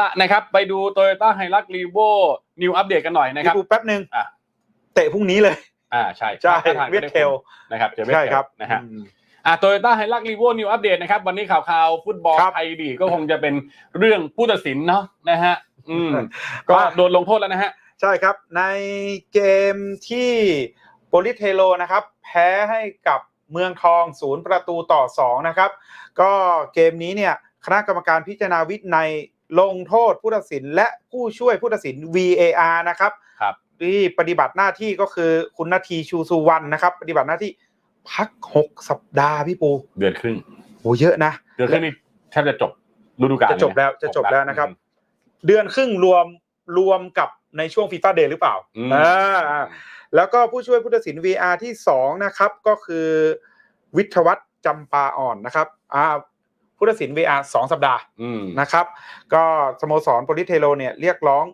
ละนะครับไปดู Toyota h i l u x r e v o New Update กันหน่อยนะครับดูแป๊บหนึ่งอะเตะพรุ่งนี้เลย อ่าใช่ใช่ท่าทางก็เวียดได้เทลผลนะครับเจอเวียดใช่เทลครับนะฮะอืมอ่าโตโยต้าไฮลักรีโวนิวอัปเดตนะครับ วันนี้ข่าวข่าวฟุตบอลครับไทยดีกก็คงจะเป็นเรื่องผู้ตัดสินเนาะนะฮะอืมก็ว่าโดนลงโทษแล้วนะฮะ ใช่ครับ ในเกมที่โปลิเทโลนะครับ แพ้ให้กับเมืองทองศูนย์ประตูต่อ2นะครับ ก็เกมนี้เนี่ยคณะกรรมการพิจารณาวินัย ลงโทษผู้ตัดสินและผู้ช่วยผู้ตัดสิน VAR นะครับครับที่ปฏิบัติหน้าที่ก็คือคุณนาทีชูสุวรรณนะครับ ปฏิบัติหน้าที่พัก6สัปดาห์พี่ปู เดือนครึ่งโหเยอะนะเดือนครึ่งนี่แทบจะจบฤดูกาลจะจบแล้วเยนจะจบแล้วนะครับ เดือนครึ่งรวมรวมกับในช่วงฟีฟ่าเดย์หรือเปล่าอืมอ่าแล้วก็ผู้ช่วยผู้ตัดสิน VR ที่2นะครับ ก็คือ วิทยวัฒน์จำปาอ่อนนะครับอ่า ผู้ตัดสิน VR 2 สัปดาห์อืมนะครับ ก็สโมสรโปลิเทโลเนี่ยเรียกร้อง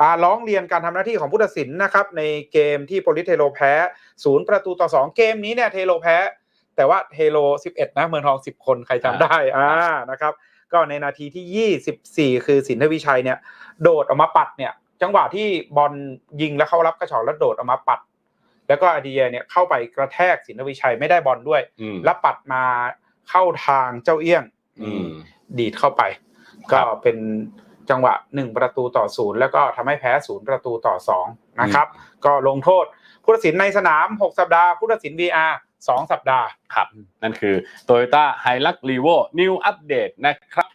อ่าร้องเรียนการทำหน้าที่ของผู้ตัดสินนะครับในเกมที่โปลิเทโลแพ้ศูนย์ประตูต่อ 2 เกมนี้เนี่ยเทโลแพ้ แต่ว่าเทโล 11 นะเมืองทอง 10 คนใครจำได้อ่านะครับ ก็ในนาทีที่ 24 คือสินทวิชัยเนี่ยโดดออกมาปัดเนี่ย จังหวะที่บอลยิงแล้วเข้ารับกระชอกแล้วโดดออกมาปัด แล้วก็อาดีเยเนี่ยเข้าไปกระแทกสินทวิชัยไม่ได้บอลด้วยอืมแล้วปัดมาเข้าทางเจ้าเอี้ยง อืมดีดเข้าไปครัก็บเป็นจังหวะหนึ่งประตูต่อศูนย์แล้วก็ทำให้แพ้ศูนย์ประตูต่อสองนะครับ ก็ลงโทษผู้ตัดสินในสนาม 6 สัปดาห์ผู้ตัดสิน VR 2 สัปดาห์ครับ นั่นคือ Toyota h i l u x r e v o New Update นะครับ